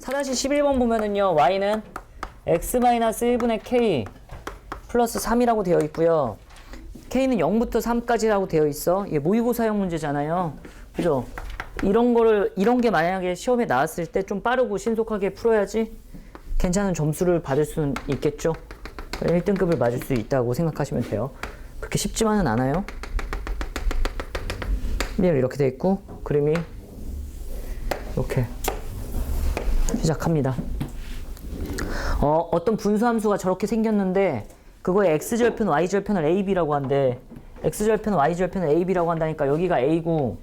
4-11번 보면은요, y는 x-1분의 k 플러스 3이라고 되어 있고요. k는 0부터 3까지라고 되어 있어. 이게 모의고사형 문제잖아요. 그죠? 이런 거를, 이런 게 만약에 시험에 나왔을 때 좀 빠르고 신속하게 풀어야지 괜찮은 점수를 받을 수는 있겠죠. 1등급을 맞을 수 있다고 생각하시면 돼요. 그렇게 쉽지만은 않아요. 이렇게 돼 있고, 그림이 이렇게 시작합니다. 어, 어떤 분수함수가 저렇게 생겼는데 그거의 x절편, y절편을 ab라고 한대. x절편, y절편을 ab라고 한다니까 여기가 a고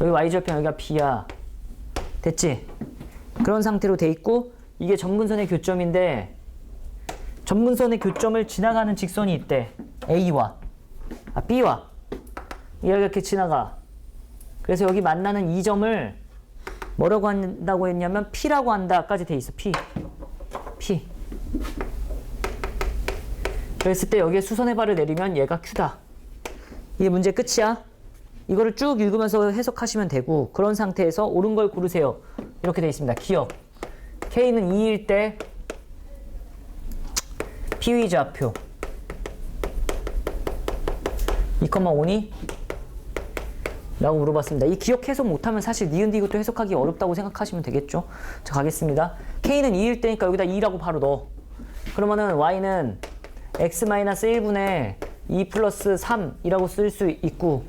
여기 y절편 여기가 b야. 됐지? 그런 상태로 돼 있고 이게 점근선의 교점인데 점근선의 교점을 지나가는 직선이 있대. a와 아 b와 이렇게 지나가. 그래서 여기 만나는 이 점을 뭐라고 한다고 했냐면 P라고 한다까지 돼 있어. P. 그랬을 때 여기에 수선의 발을 내리면 얘가 Q다. 이게 문제 끝이야. 이거를 쭉 읽으면서 해석하시면 되고 그런 상태에서 옳은 걸 고르세요. 이렇게 돼 있습니다. 기억. K는 2일 때 P의 좌표 2,5니? 라고 물어봤습니다. 이 기억 해석 못하면 사실 니은디 이것도 해석하기 어렵다고 생각하시면 되겠죠. 자, 가겠습니다. K는 2일 때니까 여기다 2라고 바로 넣어. 그러면은 Y는 X-1분의 2 플러스 3이라고 쓸 수 있고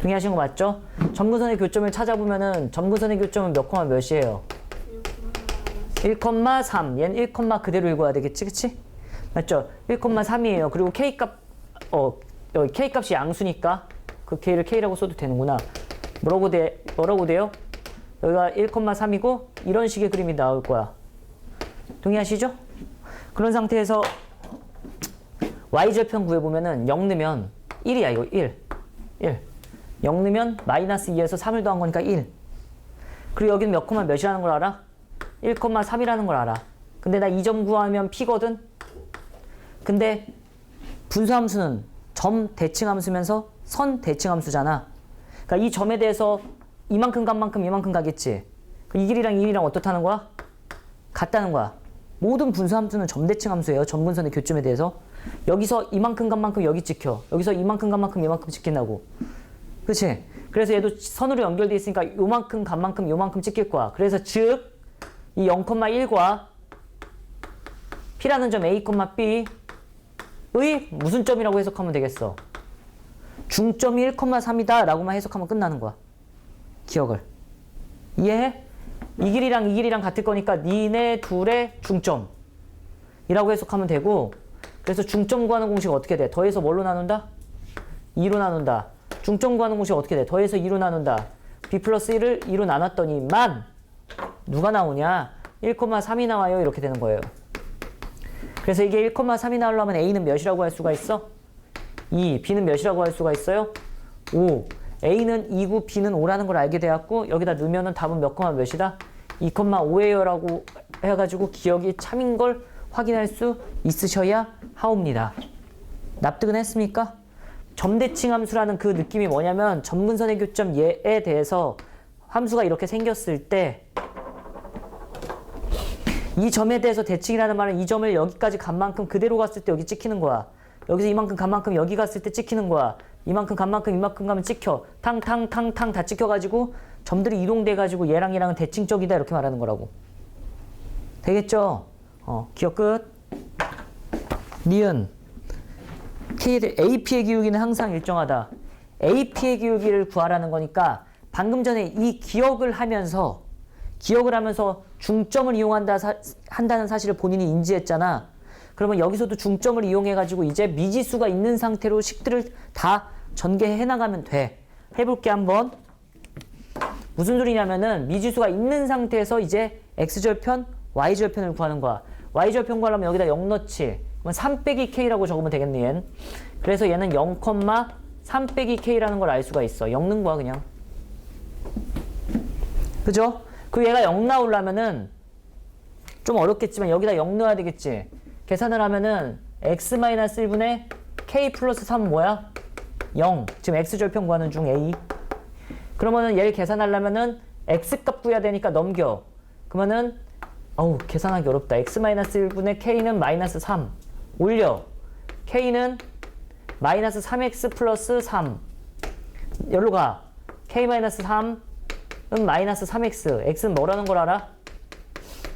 동의하신 거 맞죠? 점근선의 교점을 찾아보면은 점근선의 교점은 몇 콤마 몇이에요? 1,3. 얘는 1, 그대로 읽어야 되겠지, 그치? 맞죠? 1,3이에요. 그리고 K 값, 어, 여기 K 값이 양수니까 그 K를 K라고 써도 되는구나. 뭐라고 돼, 뭐라고 돼요? 여기가 1,3이고 이런 식의 그림이 나올 거야. 동의하시죠? 그런 상태에서 y절편 구해보면은 0 넣으면 1이야, 이거 1. 1. 0 넣으면 마이너스 2에서 3을 더한 거니까 1. 그리고 여기는 몇 콤마 몇이라는 걸 알아? 1,3이라는 걸 알아. 근데 나이점 구하면 P거든? 근데 분수함수는 점 대칭함수면서 선 대칭함수잖아. 그러니까 이 점에 대해서 이만큼 간 만큼 이만큼 가겠지. 그이 길이랑 이 길이랑 어떻다는 거야? 같다는 거야. 모든 분수함수는 점 대칭함수예요. 점근선의 교점에 대해서. 여기서 이만큼 간 만큼 여기 찍혀. 여기서 이만큼 간 만큼 이만큼 찍힌다고. 그치? 그래서 얘도 선으로 연결돼 있으니까 요만큼 간 만큼 요만큼 찍힐 거야. 그래서 즉, 이 0,1과 P라는 점 A, B의 무슨 점이라고 해석하면 되겠어? 중점이 1,3이다 라고만 해석하면 끝나는 거야. 기억을. 이해해? 이 길이랑 이 길이랑 같을 거니까 니네 둘의 중점. 이라고 해석하면 되고 그래서 중점 구하는 공식 어떻게 돼? 더해서 뭘로 나눈다? 2로 나눈다. 중점 구하는 공식 어떻게 돼? 더해서 2로 나눈다. b 플러스 1을 2로 나눴더니만 누가 나오냐? 1,3이 나와요. 이렇게 되는 거예요. 그래서 이게 1,3이 나오려면 a는 몇이라고 할 수가 있어? 2, b는 몇이라고 할 수가 있어요? 5. a는 2고 b는 5라는 걸 알게 되었고 여기다 넣으면은 답은 몇 콤마 몇이다? 2,5예요 라고 해가지고 기억이 참인 걸 확인할 수 있으셔야 하옵니다. 납득은 했습니까? 점대칭 함수라는 그 느낌이 뭐냐면 점근선의 교점 얘에 대해서 함수가 이렇게 생겼을 때 이 점에 대해서 대칭이라는 말은 이 점을 여기까지 간 만큼 그대로 갔을 때 여기 찍히는 거야. 여기서 이만큼 간 만큼 여기 갔을 때 찍히는 거야. 이만큼 간 만큼 이만큼 가면 찍혀. 탕탕탕탕 다 찍혀가지고 점들이 이동돼가지고 얘랑 얘랑은 대칭적이다 이렇게 말하는 거라고. 되겠죠? 어, 기억 끝. 니은. AP의 기울기는 항상 일정하다. AP의 기울기를 구하라는 거니까 방금 전에 이 기억을 하면서 기억을 하면서 중점을 이용한다 사, 한다는 사실을 본인이 인지했잖아. 그러면 여기서도 중점을 이용해 가지고 이제 미지수가 있는 상태로 식들을 다 전개해 나가면 돼. 해볼게 한번. 무슨 소리냐면은 미지수가 있는 상태에서 이제 x절편, y절편을 구하는 거야. y절편 구하려면 여기다 0 넣지. 그러면 3 빼기 k라고 적으면 되겠네, 얘는. 그래서 얘는 0, 3 빼기 k라는 걸 알 수가 있어. 0 넣은 거야, 그냥. 그죠? 그 얘가 0 나오려면은 좀 어렵겠지만 여기다 0 넣어야 되겠지. 계산을 하면은 x-1분의 k 플러스 3 뭐야? 0. 지금 x절편 구하는 중 a. 그러면은 얘를 계산하려면은 x 값 구해야 되니까 넘겨. 그러면은 어우 계산하기 어렵다. x-1분의 k는 마이너스 3 올려 k는 마이너스 3x 플러스 3 여기로 가 k-3은 마이너스 3x x는 뭐라는 걸 알아?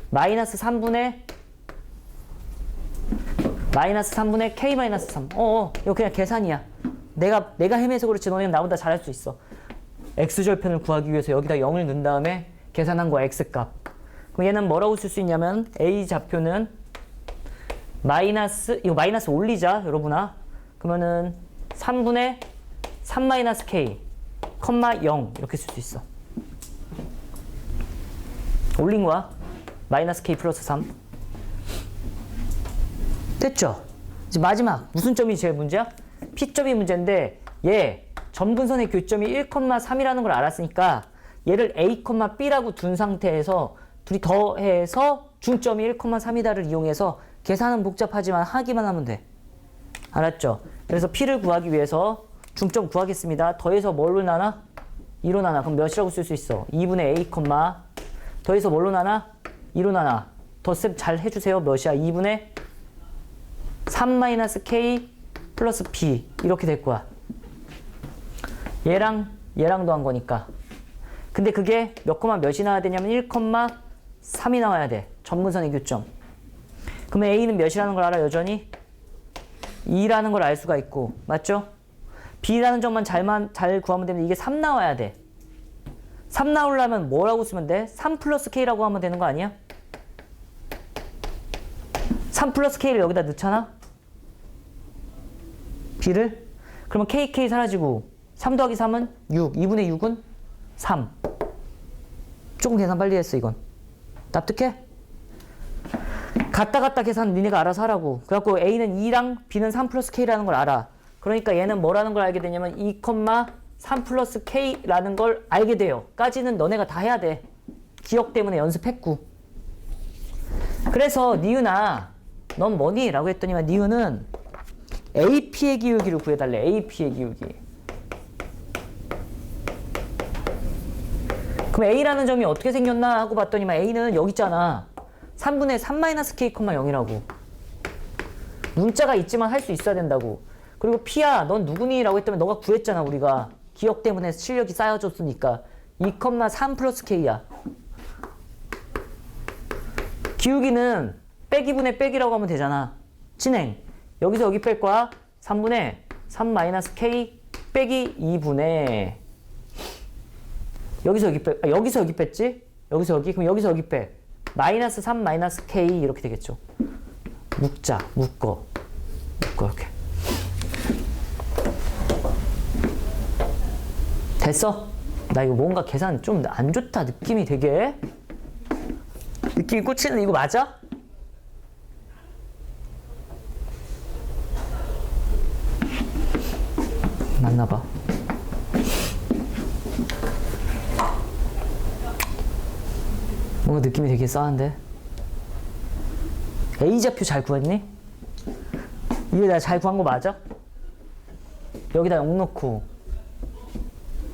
마이너스 3분의 마이너스 3분의 k 마이너스 3 어어 이거 그냥 계산이야. 내가 내가 헤매서 그렇지 너네는 나보다 잘할 수 있어. X절편을 구하기 위해서 여기다 0을 넣은 다음에 계산한 거야 x값. 그럼 얘는 뭐라고 쓸 수 있냐면 a 좌표는 마이너스 이거 마이너스 올리자 여러분아. 그러면은 3분의 3 마이너스 k 컴마 0 이렇게 쓸 수 있어. 올린 거야. 마이너스 k 플러스 3 됐죠? 이제 마지막 무슨 점이 제일 문제야? P점이 문제인데 얘 점근선의 교점이 1,3이라는 걸 알았으니까 얘를 A, B라고 둔 상태에서 둘이 더해서 중점이 1,3이다를 이용해서 계산은 복잡하지만 하기만 하면 돼. 알았죠? 그래서 P를 구하기 위해서 중점 구하겠습니다. 더해서 뭘로 나나? 2로 나나. 그럼 몇이라고 쓸 수 있어? 2분의 A, 더해서 뭘로 나나? 2로 나나. 더쌤 잘 해주세요. 몇이야? 2분의 3-k 플러스 b 이렇게 될 거야. 얘랑 얘랑 더한 거니까. 근데 그게 몇 콤마 몇이 나와야 되냐면 1,3이 나와야 돼. 전문선의 교점. 그러면 a는 몇이라는 걸 알아 여전히? 2라는 걸 알 수가 있고 맞죠? b라는 점만 잘만 잘 구하면 되는데 이게 3 나와야 돼. 3 나오려면 뭐라고 쓰면 돼? 3 플러스 k라고 하면 되는 거 아니야? 3 플러스 k를 여기다 넣잖아? B를? 그러면 kk 사라지고 3 더하기 3은 6, 2분의 6은 3 조금 계산 빨리 했어 이건. 납득해? 갔다 갔다 계산 니네가 알아서 하라고. 그래갖고 a는 2랑 b는 3 플러스 k라는 걸 알아. 그러니까 얘는 뭐라는 걸 알게 되냐면 2,3 플러스 k라는 걸 알게 돼요. 까지는 너네가 다 해야 돼. 기억 때문에 연습했고. 그래서 니은아 넌 뭐니? 라고 했더니만 니은은 AP의 기울기를 구해달래. AP의 기울기. 그럼 A라는 점이 어떻게 생겼나 하고 봤더니만 A는 여기 있잖아. 3분의 3-k,0이라고. 문자가 있지만 할 수 있어야 된다고. 그리고 P야, 넌 누구니? 라고 했더니 너가 구했잖아, 우리가. 기억 때문에 실력이 쌓여졌으니까. 2,3 플러스 K야. 기울기는 빼기 분의 빼기라고 하면 되잖아. 진행. 여기서 여기 뺄 거야. 3분의 3 마이너스 k 빼기 2분의 여기서 여기 빼 아, 여기서 여기 뺐지? 여기서 여기 그럼 여기서 여기 빼 마이너스 3 마이너스 k 이렇게 되겠죠. 묶자 묶어 묶어 이렇게 됐어? 나 이거 뭔가 계산 좀 안 좋다 느낌이 되게 느낌이 꽂히는 이거 맞아? 맞나봐. 뭔가 느낌이 되게 싸한데? A좌표 잘 구했니? 이게 내가 잘 구한 거 맞아? 여기다 0 넣고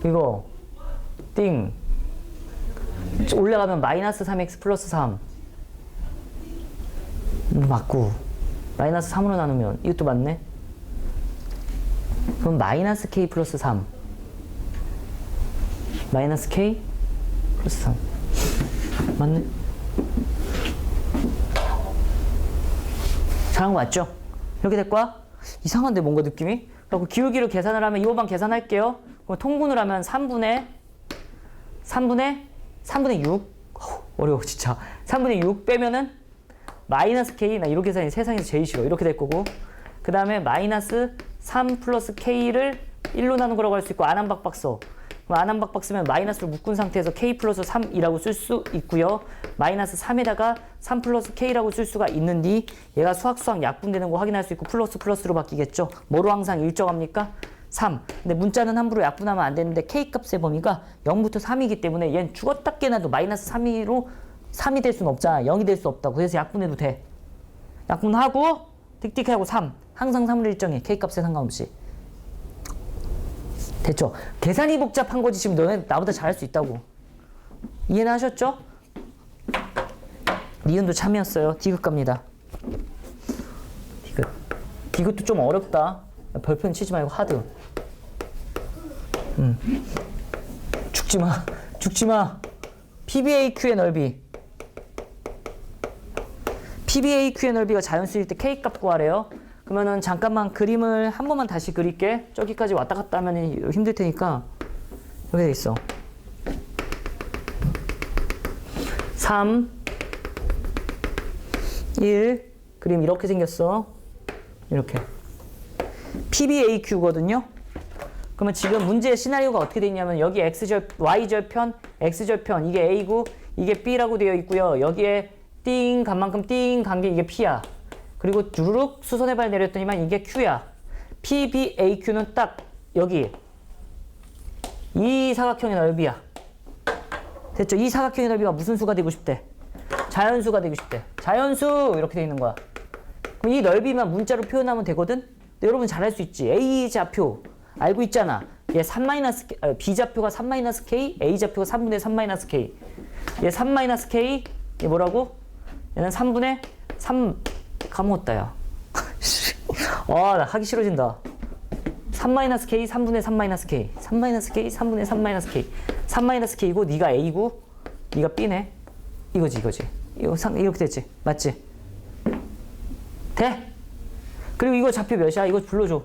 이거 띵 올라가면 마이너스 3x 플러스 3 음, 맞고 마이너스 3으로 나누면 이것도 맞네 그럼 마이너스 k 플러스 3 마이너스 k 플러스 3 맞네? 잘한 거 맞죠? 이렇게 될 거야? 이상한데 뭔가 느낌이? 그리고 기울기로 계산을 하면 이거만 계산할게요. 그럼 통분을 하면 3분의 3분의 3분의 6 어려워 진짜. 3분의 6 빼면은 마이너스 k 나 이렇게 계산이 세상에서 제일 싫어 이렇게 될 거고. 그 다음에 마이너스 3 플러스 k를 1로 나눈 거라고 할 수 있고 안함박박 써. 그럼 안함박박 쓰면 마이너스를 묶은 상태에서 k 플러스 3이라고 쓸 수 있고요. 마이너스 3에다가 3 플러스 k라고 쓸 수가 있는데 얘가 수학 수학 약분되는 거 확인할 수 있고 플러스 플러스로 바뀌겠죠. 뭐로 항상 일정합니까? 3. 근데 문자는 함부로 약분하면 안 되는데 k 값의 범위가 0부터 3이기 때문에 얘는 죽었다 깨나도 마이너스 3이로 3이 될 수는 없잖아. 0이 될 수 없다고. 그래서 약분해도 돼. 약분하고 틱틱하고 3. 항상 3을 일정해. K값에 상관없이. 됐죠? 계산이 복잡한 거지 지금 너네 나보다 잘할 수 있다고. 이해는 하셨죠? 니은도 참이었어요. 디귿 갑니다. 디귿. 디귿도 좀 어렵다. 별표 치지 말고 하드. 음. 죽지 마. 죽지 마. PBAQ의 넓이. PBAQ의 넓이가 자연수일 때 K 값 구하래요. 그러면은 잠깐만 그림을 한 번만 다시 그릴게. 저기까지 왔다 갔다 하면 힘들 테니까. 여기 돼 있어. 3 1 그림 이렇게 생겼어. 이렇게. PBAQ거든요. 그러면 지금 문제의 시나리오가 어떻게 돼 있냐면 여기 x절 y절편, x절편 이게 a고 이게 b라고 되어 있고요. 여기에 띵 간 만큼 띵 간 게 이게 p야. 그리고 주르륵 수선의 발 내렸더니만 이게 q야. PBAQ는 딱 여기 이 사각형의 넓이야. 됐죠? 이 사각형의 넓이가 무슨 수가 되고 싶대? 자연수가 되고 싶대. 자연수 이렇게 돼 있는 거야. 그럼 이 넓이만 문자로 표현하면 되거든? 여러분 잘할 수 있지. A 좌표 알고 있잖아. 얘3 마이너스 K, 아, B 좌표가 3 마이너스 K, A 좌표가 3분의 3 마이너스 K. 얘3 마이너스 K, 얘 뭐라고? 얘는 3분의 3 까먹었다 야. 와, 나 하기 싫어진다. 3 마이너스 K, 3분의 3 마이너스 K. 3 마이너스 K, 3분의 3 마이너스 K. 3 마이너스 K고 네가 A고 네가 B네. 이거지, 이거지. 이거 상 이렇게 됐지. 맞지? 돼? 그리고 이거 좌표 몇이야? 이거 불러줘.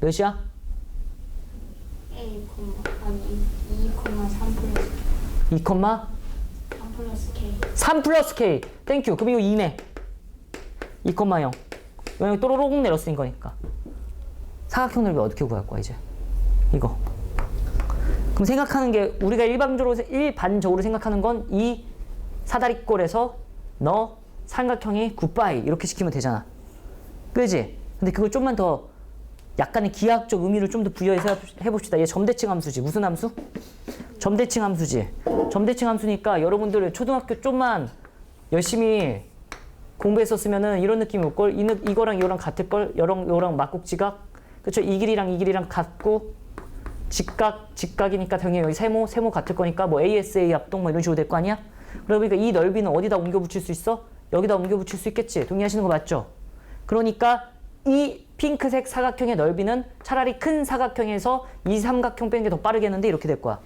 몇이야? A, 아니 2, 3 플러스 2, 3 3 플러스 K 플러스 K. 땡큐. 그럼 이거 2네. 2, 0. 왜냐면 또로록 내렸으니 거니까. 사각형 넓이 어떻게 구할 거야, 이제? 이거. 그럼 생각하는 게 우리가 일반적으로 일반적으로 생각하는 건 이 사다리꼴에서 너 삼각형이 굿바이 이렇게 시키면 되잖아. 그지? 근데 그걸 좀만 더 약간의 기하학적 의미를 좀 더 부여해서 해봅시다. 얘 점대칭 함수지. 무슨 함수? 점대칭 함수지. 점대칭 함수니까 여러분들 초등학교 좀만 열심히 공부했었으면은 이런 느낌이 올 걸. 이, 느- 이거랑 이거랑 같을 걸. 요랑 요랑 막국지각. 그렇죠? 이 길이랑 이 길이랑 같고 직각 직각이니까 당연히 여기 세모 세모 같을 거니까 뭐 ASA 합동 뭐 이런 식으로 될 거 아니야? 그러니까 이 넓이는 어디다 옮겨 붙일 수 있어? 여기다 옮겨 붙일 수 있겠지. 동의하시는 거 맞죠? 그러니까 이 핑크색 사각형의 넓이는 차라리 큰 사각형에서 이 삼각형 빼는 게 더 빠르겠는데 이렇게 될 거야.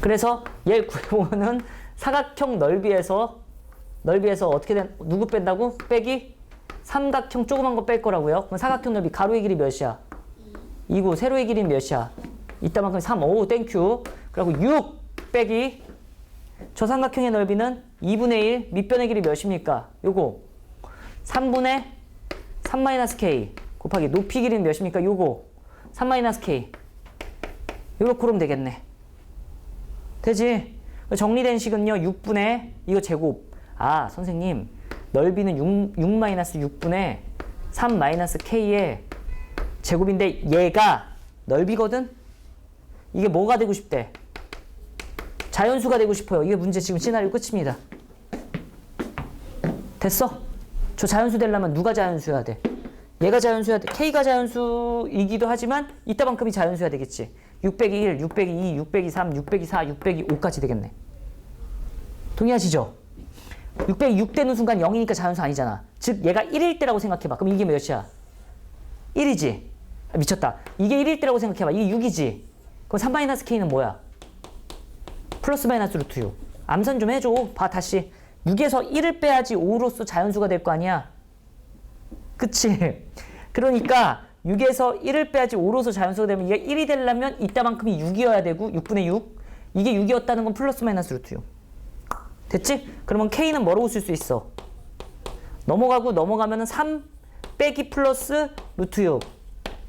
그래서 얘 구해보면은 사각형 넓이에서 넓이에서 어떻게 된 누구 뺀다고? 빼기 삼각형 조그만 거 뺄 거라고요. 그럼 사각형 넓이 가로의 길이 몇이야? 2고 세로의 길이 몇이야? 이따만큼 3. 오 땡큐. 그리고 6 빼기 저 삼각형의 넓이는 2분의 1 밑변의 길이 몇입니까? 요거 3분의 3 마이너스 k 곱하기 높이 길이는 몇입니까? 요거 3 마이너스 k 요렇게 그러면 되겠네. 되지? 정리된 식은요 6분의 이거 제곱 아 선생님 넓이는 6, 6 마이너스 6분의 3 마이너스 k의 제곱인데 얘가 넓이거든? 이게 뭐가 되고 싶대? 자연수가 되고 싶어요. 이게 문제 지금 시나리오 끝입니다. 됐어? 저 자연수 되려면 누가 자연수여야 돼? 얘가 자연수여야 돼. K가 자연수이기도 하지만 이따만큼이 자연수여야 되겠지. 6 빼기 1, 6 빼기 2, 6 빼기 3, 6 빼기 4, 6 빼기 5까지 되겠네. 동의하시죠? 6 빼기 6 되는 순간 0이니까 자연수 아니잖아. 즉 얘가 1일 때라고 생각해봐. 그럼 이게 몇이야? 1이지. 아, 미쳤다. 이게 1일 때라고 생각해봐. 이게 6이지. 그럼 3 마이너스 K는 뭐야? 플러스 마이너스 루트 6. 암산 좀 해줘. 봐 다시. 6에서 1을 빼야지 5로서 자연수가 될 거 아니야. 그치? 그러니까 6에서 1을 빼야지 5로서 자연수가 되면 이게 1이 되려면 이따만큼이 6이어야 되고 6분의 6. 이게 6이었다는 건 플러스 마이너스 루트 6. 됐지? 그러면 K는 뭐라고 쓸수 있어? 넘어가고 넘어가면 은 3 빼기 플러스 루트 6.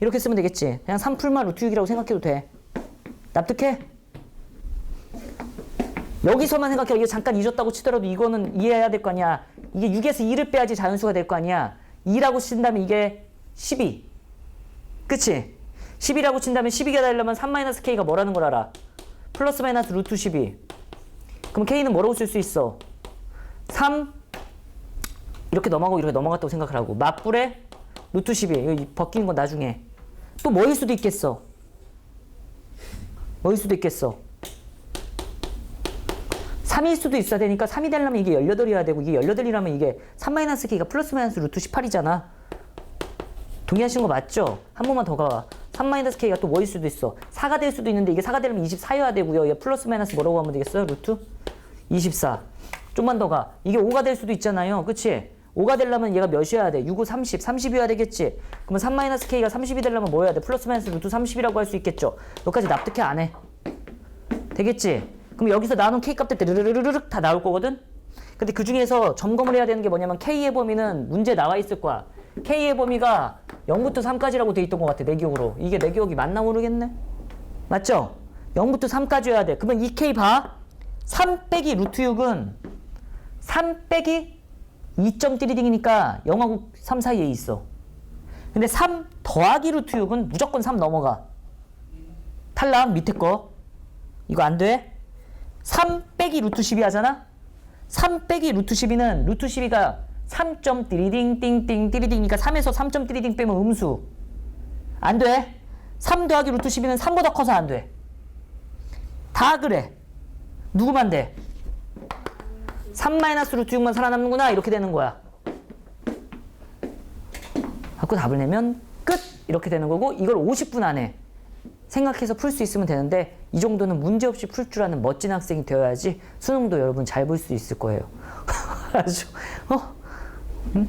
이렇게 쓰면 되겠지. 그냥 3풀만 루트 6이라고 생각해도 돼. 납득해? 여기서만 생각해. 이거 잠깐 잊었다고 치더라도 이거는 이해해야 될 거 아니야. 이게 6에서 2를 빼야지 자연수가 될 거 아니야. 2라고 친다면 이게 12. 그치? 10이라고 친다면 12가 되려면 3-K가 뭐라는 걸 알아? 플러스 마이너스 루트 12. 그럼 K는 뭐라고 쓸 수 있어? 3 이렇게 넘어가고 이렇게 넘어갔다고 생각을 하고 맞불에 루트 12. 이거 벗긴 건 나중에. 또 뭐일 수도 있겠어? 뭐일 수도 있겠어? 3일 수도 있어야 되니까 3이 되려면 이게 18이어야 되고 이게 18이라면 이게 3-k가 플러스 마이너스 루트 18이잖아. 동의하신 거 맞죠? 한 번만 더 가. 3-k가 또 뭐일 수도 있어. 4가 될 수도 있는데 이게 4가 되려면 24여야 되고요. 얘 플러스 마이너스 뭐라고 하면 되겠어요? 루트 24. 좀만 더 가. 이게 5가 될 수도 있잖아요. 그치? 5가 되려면 얘가 몇이어야 돼? 6, 5, 30. 30이어야 되겠지? 그러면 3-k가 30이 되려면 뭐 해야 돼? 플러스 마이너스 루트 30이라고 할 수 있겠죠? 여기까지 납득해 안 해? 되겠지? 그럼 여기서 나눈 k 값들 르르르르륵 다 나올 거거든? 근데 그 중에서 점검을 해야 되는 게 뭐냐면 k의 범위는 문제 나와 있을 거야. K의 범위가 0부터 3까지라고 돼 있던 것 같아, 내 기억으로. 이게 내 기억이 맞나 모르겠네? 맞죠? 0부터 3까지여야 돼. 그러면 이 k 봐. 3 빼기 루트 6은 3 빼기 2.띠리딩이니까 0하고 3 사이에 있어. 근데 3 더하기 루트 6은 무조건 3 넘어가. 탈락, 밑에 거. 이거 안 돼? 3 빼기 루트 12 하잖아? 3 빼기 루트 12는 루트 12가 3점 띠리딩 띵띵 띠리딩이니까 3에서 3점 띠리딩 빼면 음수. 안 돼. 3 더하기 루트 12는 3보다 커서 안 돼. 다 그래. 누구만 돼? 3 마이너스 루트 6만 살아남는구나. 이렇게 되는 거야. 갖고 답을 내면 끝! 이렇게 되는 거고 이걸 50분 안에 생각해서 풀 수 있으면 되는데 이 정도는 문제없이 풀 줄 아는 멋진 학생이 되어야지 수능도 여러분 잘 볼 수 있을 거예요. 아주 어? 嗯。